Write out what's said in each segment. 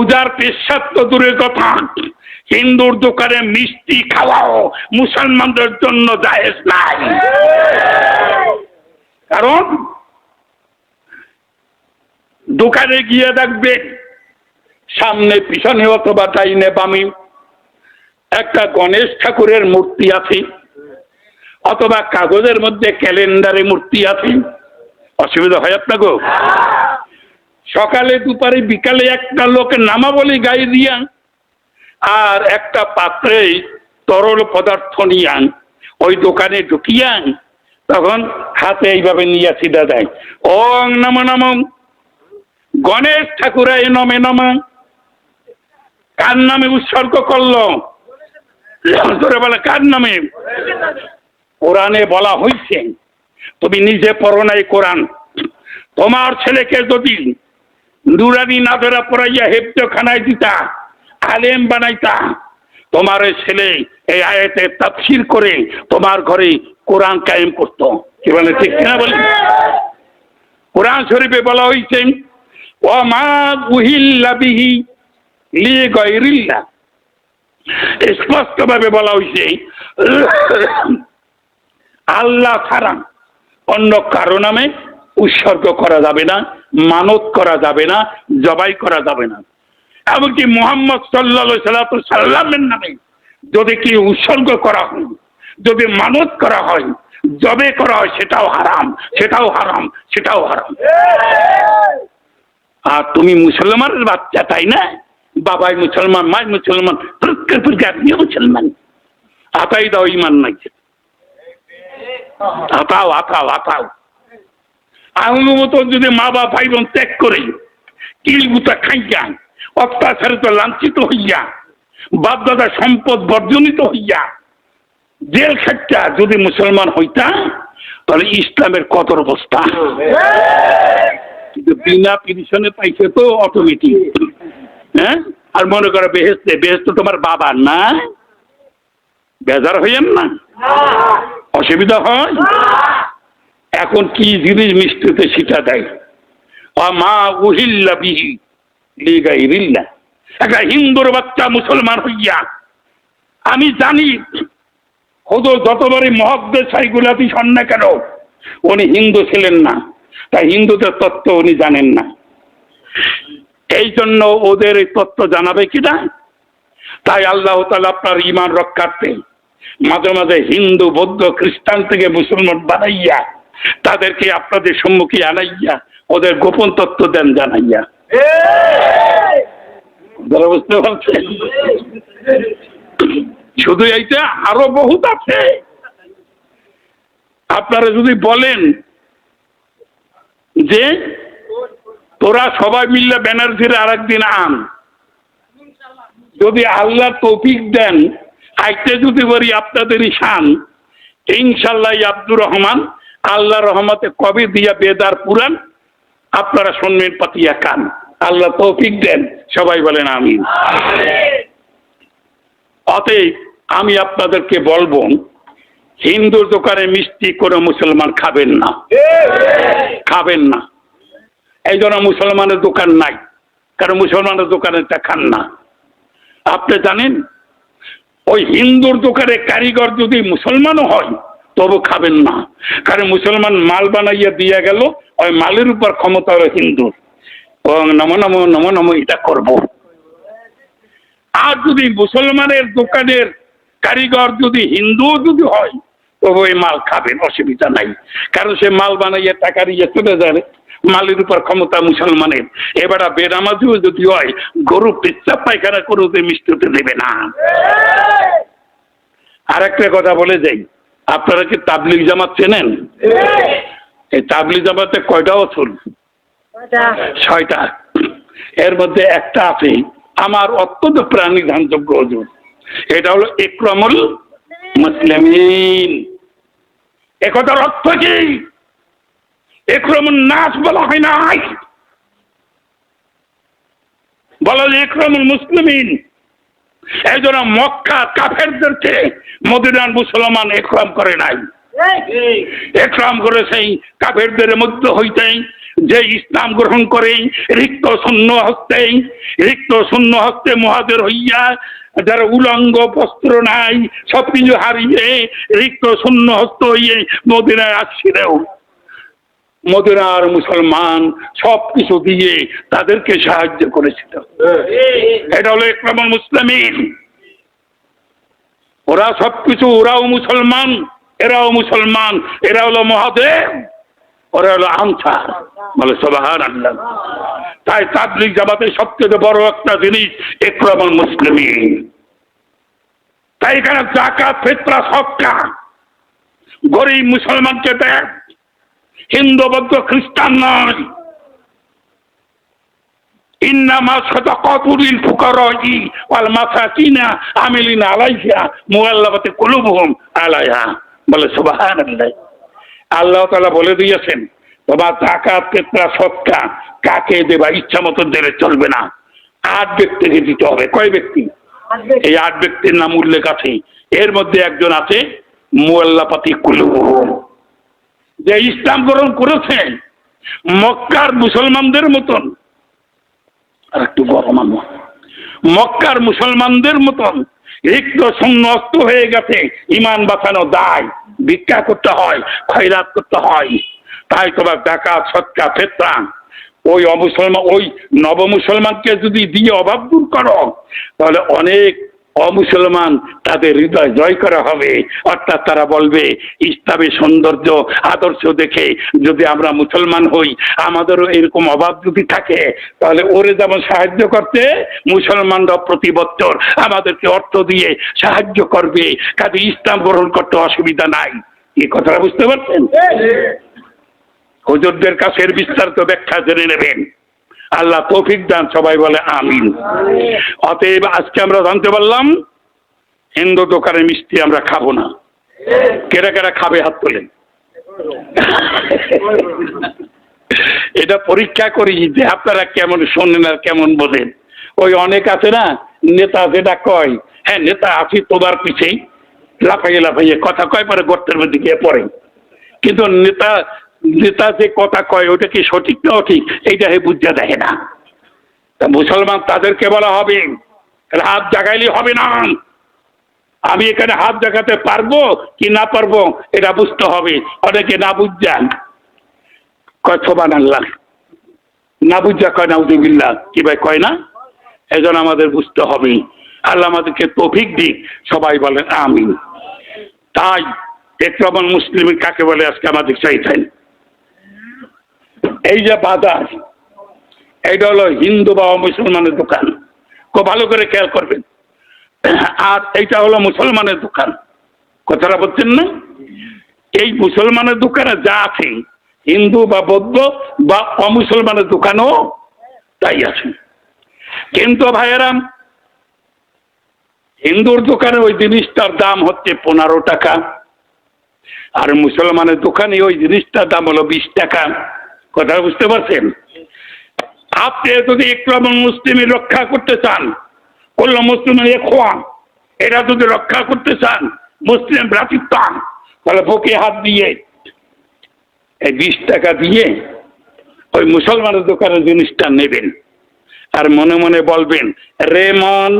পূজার পেশাব তো দূরের কথা। হিন্দুর দোকানে মিষ্টি খাওয়াও মুসলমানদের জন্য জায়েজ নাই। কারণ দোকানে গিয়ে দেখবে, সামনে পিছনে অথবা ডাইনে বামে একটা গণেশ ঠাকুরের মূর্তি আছে, অথবা কাগজের মধ্যে ক্যালেন্ডারে মূর্তি আছে। অসুবিধা হয় আপনাকে সকালে দুপারে, বিকালে একটা লোকের নামাবলী গায়ে দিয়া আর একটা পাত্রে তরল পদার্থ নিয়ান, ওই দোকানে ঢুকিয়ান, তখন হাতে এইভাবে নিয়ে সিধা দেয়। ওং নম নম। গণেশ ঠাকুরায় নমে নম। কার নামে উৎসর্গ করল? ধরে বলে, কার নামে? কোরআনে বলা হয়েছে তুমি নিজে পড়ো নাই কোরআন। তোমার ছেলেকে যদি নুরানি নাজরা পড়াইয়া হেফজখানায় দিতা, আলেম বানাইতা। তোমার ছেলে এই আয়াতে তাফসির করে তোমার ঘরে কোরআন কায়েম করতো। কি বলে, ঠিক কিনা বলি? কোরআন শরীফে বলা হয়েছে ও মা উহিল্লা বিহি লি গৈরিল্লা স্পষ্টভাবে বলা হয়েছে আল্লাহ ছাড়া অন্য কারও নামে উৎসর্গ করা যাবে না। মানত করা যাবে না, জবাই করা যাবে না। এমনকি মোহাম্মদ সাল্লা সাল্লামের নামে যদি কি উৎসর্গ করা হয়, যদি মানত করা হয়, জবে করা হয়, সেটাও হারাম সেটাও হারাম সেটাও হারাম। আর তুমি মুসলমানের বাচ্চা, তাই না? বাবাই মুসলমান, মাই মুসলমান আপনিও মুসলমান। আতাই দাও, ইমান নাই। আতাও আতাও আতাও। আমার মতো যদি মা বাপ ভাই বোন ত্যাগ করে, কিলগুতা খাইয়া, অত্যাচারিত, লাঞ্ছিত হইয়া, বাপদাদা সম্পদ বর্জনিত হইয়া, জেল খাটটা যদি মুসলমান হইতা, তাহলে ইসলামের কত অবস্থা। কিন্তু বিনা পিটিশনে পাইছে তো অটোমেটিক হ্যাঁ? আর মনে করো বেহেস্তে, বেহেস্ত তোমার বাবার না? বেজার হইয়েন না? অসুবিধা হয়? এখন কি জিনিস মিষ্টিতে সেটা দেয়? মা উহিল্লা বিহি লিগাইরিল্লা একটা হিন্দুর বাচ্চা মুসলমান হইয়া, আমি জানি হতো যতবারই মহব্দের সাইগুলাতি সন্না কেন, উনি হিন্দু ছিলেন না, তাই হিন্দুদের তত্ত্ব উনি জানেন না। এই জন্য ওদের এই তত্ত্ব জানাবে কিনা? তাই আল্লাহ তালা আপনার ইমান রক্ষার্থে মাঝে মাঝে হিন্দু, বৌদ্ধ, খ্রিস্টান থেকে মুসলমান বানাইয়া তাদেরকে আপনাদের সম্মুখে আনাইয়া, ওদের গোপন তত্ত্ব দেন, জানাইয়া। বুঝতে পারছেন? শুধু এইটা আরও বহুত আছে। আপনারা যদি বলেন যে, তোরা সবাই মিললে ব্যানার্জির আর একদিন আন। যদি আল্লাহ তৌফিক দেন আইতে যদি বলি আপনাদেরই শান, ইনশাল্লাহ আব্দুর রহমান আল্লাহ রহমতে কবি দিয়া বেদার পুরান আপনারা শুনবেন পাতিয়া কান আল্লাহ তৌফিক দেন, সবাই বলেন আমি অতএব আমি আপনাদেরকে বলব, হিন্দুর দোকানে মিষ্টি করে মুসলমান খাবেন না। খাবেন না। এই জন্য মুসলমানের দোকান নাই, কারণ মুসলমানের দোকানে তা খান না। আপনি জানেন, ওই হিন্দুর দোকানে কারিগর যদি মুসলমানও হয় তবু খাবেন না। কারণ মুসলমান মাল বানাইয়া দিয়া গেল, ওই মালের উপর ক্ষমতা হলো হিন্দুর ও নম নম নম নম, এটা করব। আর যদি মুসলমানের দোকানের কারিগর যদি হিন্দু যদি হয়, তবু ওই মাল খাবেন, অসুবিধা নাই। কারণ সে মাল বানাইয়া টাকা দিয়ে চলে যাবে। মালের উপর ক্ষমতা মুসলমানের। এবার বেনামাজিও যদি হয়, গরু পেচ্ছা পায়খানা করতে মিষ্টি হতে দেবে না। আর একটা কথা বলে যাই। আপনারা কি তাবলিগ জামাত চেনেন? এই তাবলিগ জামাতে কয়টা অসুল ছয়টা। এর মধ্যে একটা আছে আমার অত্যন্ত প্রাণীধানযোগ্য হজুর এটা হলো একরমুল মুসলিমিন। একথার অর্থ কি? একরমুল নাচ বলা হয় নাই। বলা যায় একরমুল মুসলিমিন। এই জন্য মক্কা কাফেরদেরকে মদিনার মুসলমান একরম করে নাই। একরাম করে সেই কাফেরদের মধ্য হইতে যে ইসলাম গ্রহণ করে, রিক্ত শূন্য হস্তে রিক্ত শূন্য হস্তে মহাদের হইয়া যারা উলঙ্গ বস্ত্র নাই সবকিছু হারিয়ে রিক্ত শূন্য হস্ত হইয়ে মদিনায় আসছিলেও মদিনার মুসলমান সব কিছু দিয়ে তাদেরকে সাহায্য করেছিল। এটা হলো একরামুল মুসলিমিন। ওরা সব কিছু ওরাও মুসলমান এরাও মুসলমান এরা হলো মহাদেব ওরা হলো আনসার। বলে সবাহান আল্লাহ তাই তাবলিক জামাতের সবচেয়ে বড় একটা জিনিস একরামুল মুসলিমিন। তাই এখানে জাকাত ফেতরা সবকা গরিব মুসলমানকে দেয়। হিন্দু বৌদ্ধ খ্রিস্টান নয়। ইন্নামা সাদাকাতুল ফুকারাই ওয়াল মাসাকিনা আমিলিনা আলাইহা মুআল্লাফাতি কুলুবুহুম আলাইহা। বলে সুবহানাল্লাহ। আল্লাহ তাআলা বলে দিয়েছেন তোমার জাকাত ফিতরা সদকা কাকে দেবা ইচ্ছা মতো দিলে চলবে না। আট ব্যক্তিকে দিতে হবে। কয় ব্যক্তি? এই আট ব্যক্তির নাম উল্লেখ আছে। এর মধ্যে একজন আছে মুআল্লাফাতি কুলুবুহুম। যে ইসলাম গ্রহণ করেছেন মক্কার মুসলমানদের মতন, আর একটু গরম। মক্কার মুসলমানদের মতন রিক্ত শূন্য অস্ত হয়ে গেছে, ইমান বাঁচানো দায়, ভিক্ষা করতে হয়, খয়রাত করতে হয় তাই তোমার ডাকা সৎকা ফেতরা ওই অমুসলমান, ওই নবমুসলমানকে যদি দিয়ে অভাব দূর করো, তাহলে অনেক অমুসলমান তাদের হৃদয় জয় করা হবে। অর্থাৎ তারা বলবে ইসলামের সৌন্দর্য আদর্শ দেখে যদি আমরা মুসলমান হই আমাদেরও এরকম অভাব যদি থাকে তাহলে ওরে যেমন সাহায্য করতে মুসলমানরা প্রতি বছর আমাদেরকে অর্থ দিয়ে সাহায্য করবে। কাজে ইসলাম গ্রহণ করতে অসুবিধা নাই। এ কথাটা বুঝতে পারছেন? হুজুরদের কাছে বিস্তারিত ব্যাখ্যা জেনে নেবেন। আল্লাহ তৌফিক দান, সবাই বলে আমিন। অতএব আজকে আমরা জানতে পারলাম, হিন্দু দোকানে মিষ্টি আমরা খাব না। কেরা কেরা খাবে হাত তোলেন? এটা পরীক্ষা করি, যে আপনারা কেমন শোনেন আর কেমন বোঝেন। ওই অনেক আছে না, নেতা যেটা কয় হ্যাঁ নেতা আছি তোমার পিছেই। লাফাইয়ে লাফাইয়ে, কথা কয়, পরে গর্তের মধ্যে গিয়ে পড়ে। কিন্তু নেতা নেতা যে কথা কয়, ওটা কি সঠিক না ঠিক এইটা হে বুঝা দেখে না। মুসলমান তাদেরকে বলা হবে হাত জাগাইলে হবে না। আমি এখানে হাত জাগাতে পারব কি না পারব, এটা বুঝতে হবে। অনেকে না বুঝযান কয় সোবান আল্লাহ না বুঝা কয় না নাউজুবিল্লাহ। কি ভাই কয় না? এজন আমাদের বুঝতে হবে। আল্লাহ আমাদেরকে তৌফিক দিক, সবাই বলেন আমিন। তাই একরমন মুসলিম কাকে বলে আজকে আমাদের চাইছেন এই যে বাজার, এইটা হলো হিন্দু বা মুসলমানের দোকান। খুব ভালো করে খেয়াল করবেন। আর এইটা হলো মুসলমানের দোকান। কথাটা বলছেন না? এই মুসলমানের দোকানে যা আছে, হিন্দু বা বৌদ্ধ বা অমুসলমানের দোকানও তাই আছে। কিন্তু ভাইয়েরাম হিন্দুর দোকানে ওই জিনিসটার দাম হচ্ছে পনেরো টাকা, আর মুসলমানের দোকানে ওই জিনিসটার দাম হলো বিশ টাকা। কথা বুঝতে পারছেন? আপনি যদি ইকরামুল মুসলিমের রক্ষা করতে চান করল মুসলিমের খোয়ান এটা যদি রক্ষা করতে চান, মুসলিম ভ্রাতৃত্বান তাহলে বুকে হাত দিয়ে, এই বিশ টাকা দিয়ে ওই মুসলমানের দোকানের জিনিসটা নেবেন। আর মনে মনে বলবেন, রে মন,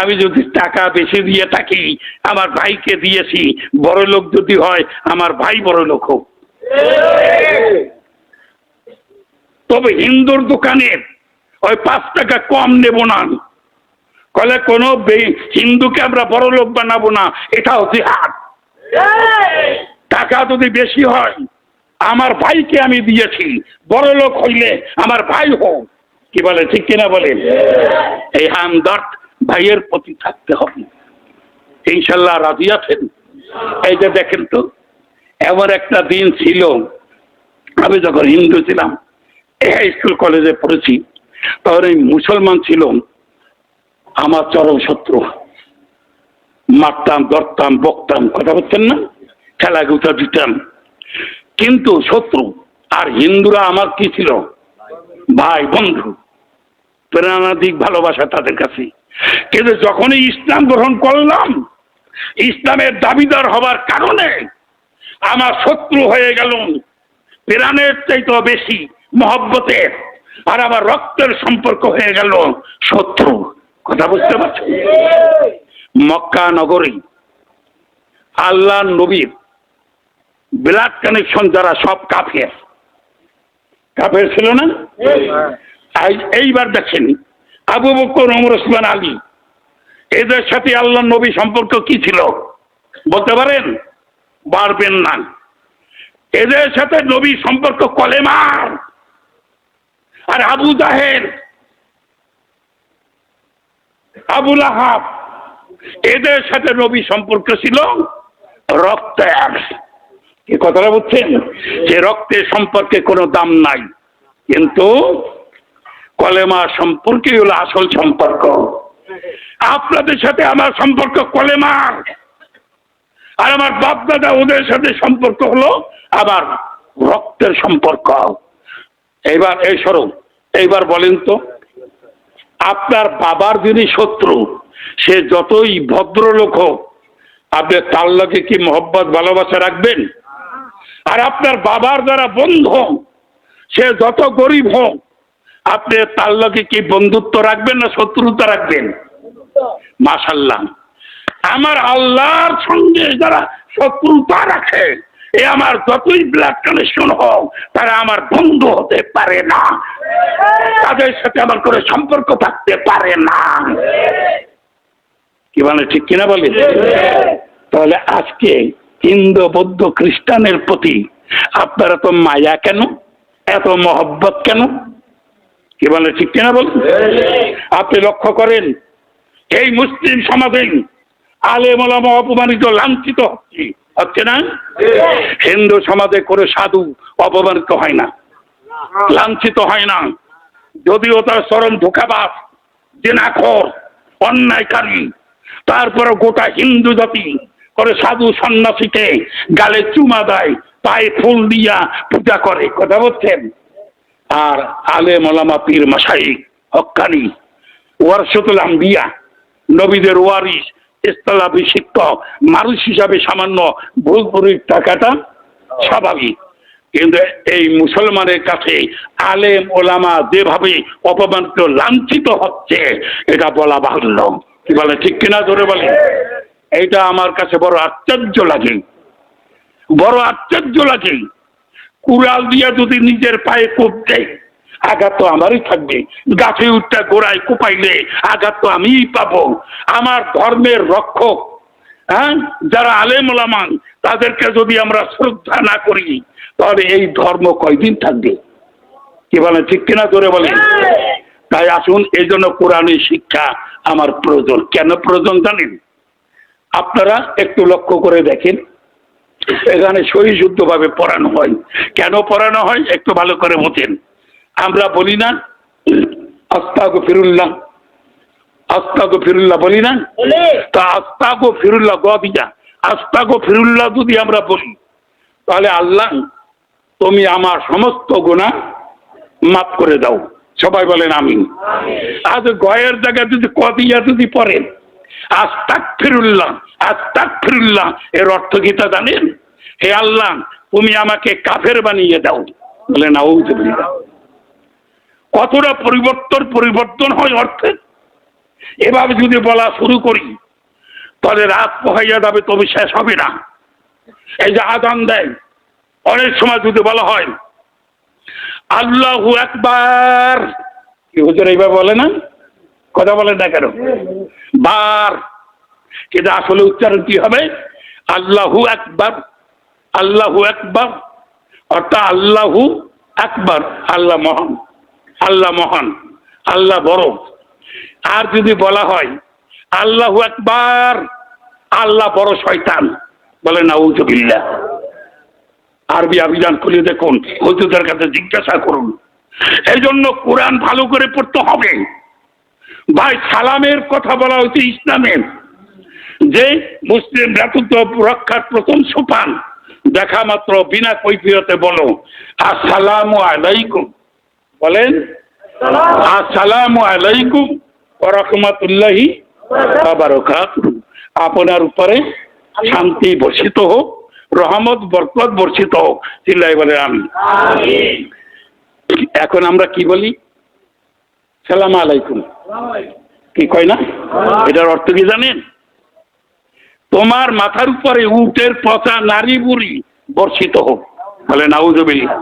আমি যদি টাকা বেশি দিয়ে থাকি, আমার ভাইকে দিয়েছি বড় লোক যদি হয়, আমার ভাই বড় লোক হোক। তবে হিন্দুর দোকানের ওই পাঁচ টাকা কম নেব না। কলে কোনো হিন্দুকে আমরা বড় লোক বানাবো না, এটা হচ্ছে হাট। টাকা যদি বেশি হয়, আমার ভাইকে আমি দিয়েছি, বড় লোক হইলে আমার ভাই হোক। কি বলে, ঠিক কিনা বলেন এই হামদর্দ ভাইয়ের প্রতি থাকতে হবে। ইনশাল্লাহ রাজি আছেন। এই যে দেখেন তো, এমন একটা দিন ছিল, আমি যখন হিন্দু ছিলাম স্কুল কলেজে পড়েছি, তখন এই মুসলমান ছিল, আমার চরম শত্রু। মারতাম, ধরতাম, বকতাম, কথা বলতেন না? খেলা খেলাগুটা দিতাম। কিন্তু শত্রু, আর হিন্দুরা আমার কি ছিল? ভাই, বন্ধু প্রেরণাদিক ভালোবাসা তাদের কাছে। কিন্তু যখনই ইসলাম গ্রহণ করলাম, ইসলামের দাবিদার হবার কারণে আমার শত্রু হয়ে গেল। প্রাণের চাইতে বেশি মহব্বতের আর আমার রক্তের সম্পর্ক হয়ে গেল শত্রু কথা বুঝতে পারছেন মক্কা নগরী আল্লাহ নবীর ব্লাড কানেকশন যারা সব কাফের। কাফের ছিল না? এই- এইবার দেখেন, আবু বকর, ওমর, ওসমান, আলী, এদের সাথে আল্লাহ নবী সম্পর্ক কি ছিল? বলতে পারেন? পারবেন না। এদের সাথে নবী সম্পর্ক কলেমার। আর আবু জাহের আবুল আহাব এদের সাথে নবী সম্পর্ক ছিল রক্তের কি কথাটা বুঝছেন? যে রক্তের সম্পর্কে কোনো দাম নাই। কিন্তু কলেমা সম্পর্কে হলো আসল সম্পর্ক। আপনাদের সাথে আমার সম্পর্ক কলেমার। আর আমার বাপ দাদা ওদের সাথে সম্পর্ক হলো আবার রক্তের সম্পর্ক। এইবার, এই স্বরূপ এইবার বলেন তো, আপনার বাবার যিনি শত্রু, সে যতই ভদ্রলোক হোক, আপনি তার লগে কি মহব্বত, ভালোবাসা রাখবেন? আর আপনার বাবার যারা বন্ধু সে যত গরিব হোক, আপনি তার লগে কি বন্ধুত্ব রাখবেন না শত্রুতা রাখবেন? মাশাল্লাহ আমার আল্লাহর সঙ্গে যারা শত্রুতা রাখে এ আমার যতই ব্লাড কানেকশন হোক, তারা আমার বন্ধু হতে পারে না। তাদের সাথে আমার কোনো সম্পর্ক থাকতে পারে না। কি মানে ঠিক কিনা বলি? তাহলে আজকে হিন্দু, বৌদ্ধ, খ্রিস্টানের প্রতি আপনার এত মায়া কেন? এত মহব্বত কেন? কি বলে ঠিক কিনা বল? আপনি লক্ষ্য করেন, এই মুসলিম সমাজে আলে মোলামা অপমানিত, লাঞ্ছিত হচ্ছে। হচ্ছে না? হিন্দু সমাজে করে সাধু অপমানিত হয় না, লাঞ্ছিত হয় না। যদিও তার চরম ধোকাবাস জেনাখর, অন্যায়কারী, তারপরে গোটা হিন্দু জাতি করে সাধু সন্ন্যাসীকে গালে চুমা দেয়, পায়ে ফুল দিয়া পূজা করে, কথা বলছেন? আর আলে মলামা পীর মাসাই হক্কানি, ওয়ারসতুল আম্বিয়া, নবীদের ওয়ারিস শিক্ষক মানুষ হিসাবে সামান্য ভুল পরির টাকাটা স্বাভাবিক। কিন্তু এই মুসলমানের কাছে আলেম ওলামা যেভাবে অপমানিত লাঞ্ছিত হচ্ছে এটা বলা বাহুল্য। কি বলে ঠিক কিনা ধরে বলে এইটা আমার কাছে বড় আশ্চর্য লাগে। বড় আশ্চর্য লাগে। কুড়াল দিয়া যদি নিজের পায়ে কোপ দেয় আঘাত তো আমারই থাকবে। গাছে উঠটা গোড়ায় কোপাইলে আঘাত তো আমিই পাবো। আমার ধর্মের রক্ষক হ্যাঁ? যারা আলেম ওলামান তাদেরকে যদি আমরা শ্রদ্ধা না করি, তাহলে এই ধর্ম কয়দিন থাকবে? কি বলে ঠিক কিনা ধরে বলেন? তাই আসুন, এই জন্য কোরআনের শিক্ষা আমার প্রয়োজন। কেন প্রয়োজন জানেন? আপনারা একটু লক্ষ্য করে দেখেন। এখানে সহিশুদ্ধভাবে পড়ানো হয়। কেন পড়ানো হয়? একটু ভালো করে বোঝেন। আমরা বলি না আস্তাগো ফিরুল্লাহ আস্তাগো ফিরুল্লাহ বলি। না তা আস্তাগো ফিরুল্লাহ গদিয়া আস্তাগো ফিরুল্লাহ যদি আমরা বলি তাহলে আল্লাহ তুমি আমার সমস্ত গুণা মাফ করে দাও। সবাই বলেন আমি আজ গয়ের জায়গায় যদি কদিয়া যদি পড়েন আস্তাক ফিরুল্লাহ আস্তাক ফিরুল্লাহ এর অর্থ কি তা জানেন? হে আল্লাহ তুমি আমাকে কাফের বানিয়ে দাও। বলে না কতটা পরিবর্তন পরিবর্তন হয় অর্থে? এভাবে যদি বলা শুরু করি, তাহলে রাত পোহাইয়া যাবে, তবে শেষ হবে না। এই যে আদান দেয়, অনেক সময় যদি বলা হয়, আল্লাহু একবার কি হুজুর এইবার বলে না? কথা বলেন না কেন? বার। কিন্তু আসলে উচ্চারণ কি হবে? আল্লাহু একবার আল্লাহু একবার অর্থাৎ আল্লাহু একবার আল্লাহ মহান। আল্লাহ মহান, আল্লাহ বড়। আর যদি বলা হয়, আল্লাহ একবার আল্লাহ বড় শয়তান বলে না আরবি আবিধান খুলে দেখুন হুজুরদের কাছে জিজ্ঞাসা করুন। এই জন্য কোরআন ভালো করে পড়তে হবে। ভাই, সালামের কথা বলা হয়েছে ইসলামের। যে মুসলিম ভ্রাতৃত্ব রক্ষার প্রথম সোপান, দেখা মাত্র বিনা কৈফিয়তে বলো, আসসালামু আলাইকুম। বলেন, আসসালামু আলাইকুম রহমতুল্লাহি আপনার উপরে শান্তি বর্ষিত হোক, রহমত, বরকত বর্ষিত হোক চিল্লাই বলে আমি এখন আমরা কি বলি? সালাম আলাইকুম। কি কয় না? এটার অর্থ কি জানেন? তোমার মাথার উপরে উটের পচা নারী বুড়ি বর্ষিত হোক। বলে নাউজবিল্লা